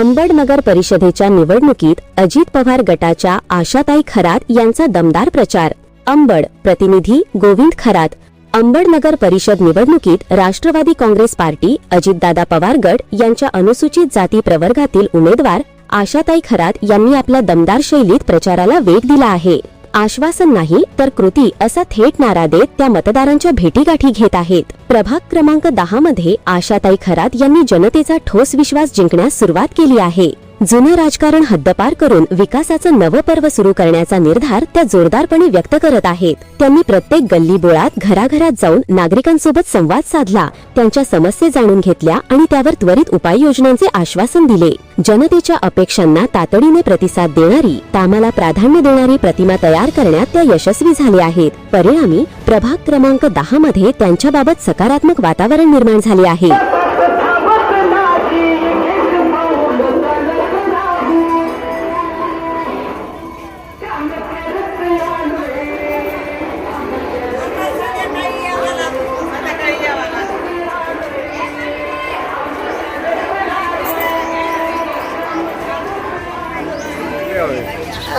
अंबड नगर परिषदेच्या निवडणुकीत अजित पवार गटाच्या आशाताई खरात यांचा दमदार प्रचार. अंबड प्रतिनिधी गोविंद खरात. अंबड नगर परिषद निवडणुकीत राष्ट्रवादी काँग्रेस पार्टी अजितदादा पवार गट यांच्या अनुसूचित जाती प्रवर्गातील उमेदवार आशाताई खरात यांनी आपल्या दमदार शैलीत प्रचाराला वेग दिला आहे. आश्वासन नाही तर कृती असा थेट नारा देत त्या मतदारांच्या भेटीगाठी घेत आहेत. प्रभाग क्रमांक दहा मध्ये आशाताई खरात यांनी जनतेचा ठोस विश्वास जिंकण्यास सुरुवात केली आहे. जुनं राजकारण हद्दपार करून विकासाचं नवं पर्व सुरू करण्याचा निर्धार त्या जोरदारपणे व्यक्त करत आहेत. त्यांनी प्रत्येक गल्ली बोळात घराघरात जाऊन नागरिकांसोबत संवाद साधला त्यांच्या समस्या जाणून घेतल्या आणि त्यावर त्वरित उपाययोजनांचे आश्वासन दिले. जनतेच्या अपेक्षांना तातडीने प्रतिसाद देणारी कामाला प्राधान्य देणारी प्रतिमा तयार करण्यात त्या यशस्वी झाले आहेत. परिणामी प्रभाग क्रमांक दहा मध्ये त्यांच्याबाबत सकारात्मक वातावरण निर्माण झाले आहे.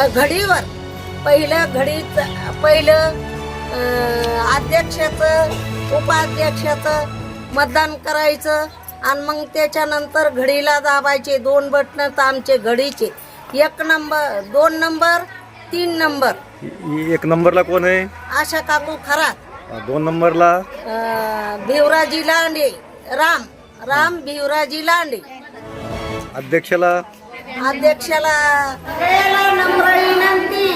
घडीवर. पहिलं घडीच पहिलं अध्यक्षाचं उपाध्यक्षाचं मतदान करायचं आणि मग त्याच्यानंतर घडीला दाबायचे दोन बटणं तर आमचे घडीचे. एक नंबर दोन नंबर तीन नंबर. एक नंबरला कोण आहे? आशा काकू खरा दोन नंबरला? भिवराजी लांडे. राम राम भिवराजी लांडे. अध्यक्षाला? अध्यक्षाला नम्र विनंती.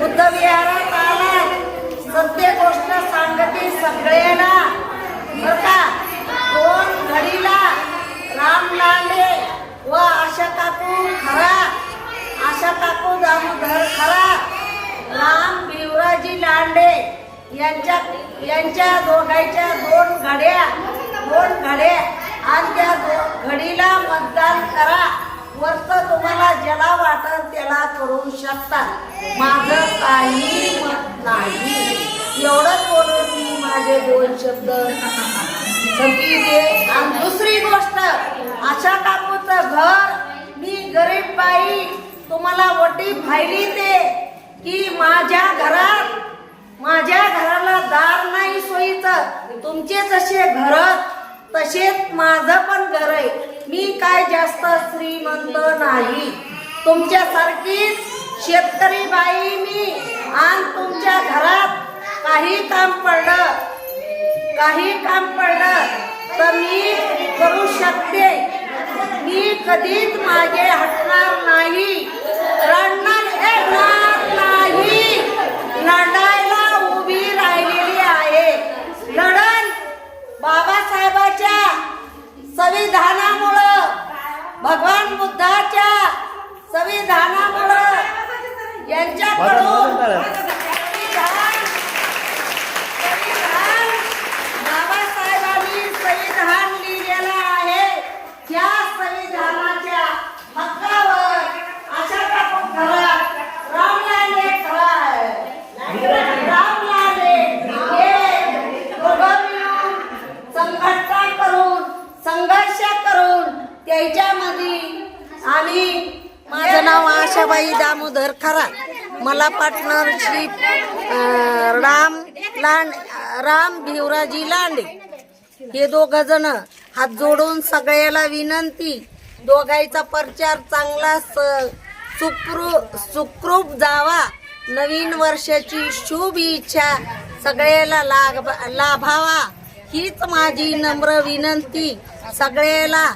बुद्ध विहारात आला. सत्य गोष्ट सांगते सगळ्याला बर का? दोन घडीला राम लांडे व आशा काकू खरा? आशा काकू दामोदर खरा? राम बिवराजी लांडे यांच्या यांच्या दोघांच्या दोन घड्या दोन घड्या. आणि त्या दो- घडीला मतदान करा. वर्त तुम्हाला ज्याला वाटत त्याला करू शकता. माझं काही मत नाही. एवढंच बोलून मी माझे दोन शब्द आणि दुसरी गोष्ट अशा काकूचं घर मी गरीब बाई तुम्हाला वटी फायली ते की माझ्या घरात माझ्या घराला दार नाही सोयीचं. तुमचे जसे घर तसेच माझं पण घर आहे. मी काय जास्त श्रीमंत नाही. तुमच्यासारखीच शेतकरी बाई मी आणि तुमच्या घरात काही काम पडलं काही काम पडलं तर मी करू शकते. मी कधीच मागे हटणार नाही. कारण त्याच्यामध्ये आम्ही माझं नाव आशाबाई दामोदर खरा. मला पार्टनरशिप राम लांड राम भिवराजी लांडे. हे दोघ जण हात जोडून सगळ्याला विनंती. दोघांचा प्रचार चांगला स- सुखरू सुखरूप जावा. नवीन वर्षाची शुभ इच्छा सगळ्याला लाभ लाभावा. हीच माझी नम्र विनंती. सगळ्याला